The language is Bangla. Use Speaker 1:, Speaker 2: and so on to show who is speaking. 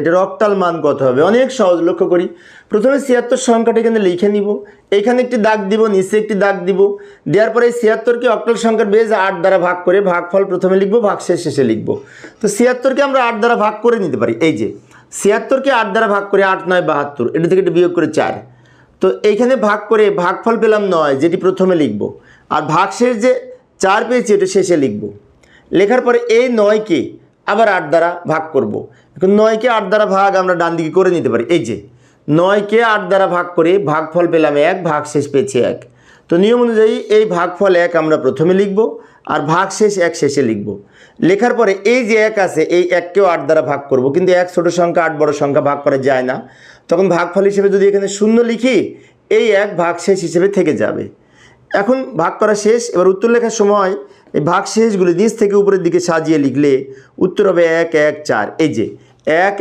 Speaker 1: এটার অক্টাল মান কত হবে? অনেক সহজ, লক্ষ্য করি। প্রথমে ছিয়াত্তর সংখ্যাটা এখানে লিখে নিব। এখানে একটি দাগ দিব, নিচে একটি দাগ দিব। দেওয়ার পরে এই ছিয়াত্তরকে অক্টাল সংখ্যার বেজ আট দ্বারা ভাগ করে ভাগফল প্রথমে লিখব ভাগ শেষ শেষে লিখব। তো ছিয়াত্তরকে আমরা আট দ্বারা ভাগ করে নিতে পারি। এই যে, ছিয়াত্তরকে আট দ্বারা ভাগ করে আট, নয়, বাহাত্তর, এটা থেকে এটা বিয়োগ করে চার। তো এইখানে ভাগ করে ভাগফল পেলাম নয়, যেটি প্রথমে লিখব। আর ভাগশেষ যে চার পেয়েছি, এটা শেষে লিখব। লেখার পরে এই নয়কে আবার আট দ্বারা ভাগ করব। এখন নয়কে আট দ্বারা ভাগ আমরা ডান দিকে করে নিতে পারি। এই যে, নয়কে আট দ্বারা ভাগ করে ভাগফল পেলাম এক ভাগ শেষ পেয়েছি এক। তো নিয়ম অনুযায়ী এই ভাগফল এক আমরা প্রথমে লিখব আর ভাগ শেষ এক শেষে লিখব। লেখার পরে এই যে এক আছে, এই এককেও আট দ্বারা ভাগ করব। কিন্তু এক ছোট সংখ্যা, আট বড় সংখ্যা ভাগ করা যায় না। তখন ভাগফল হিসেবে যদি এখানে শূন্য লিখি, এই এক ভাগ শেষ হিসেবে থেকে যাবে। এখন ভাগ করা শেষ, এবার উত্তর লেখার সময় এই ভাগশেষগুলি নিচ থেকে উপরের দিকে সাজিয়ে লিখলে উত্তর হবে এক এক, চার। এই যে, এক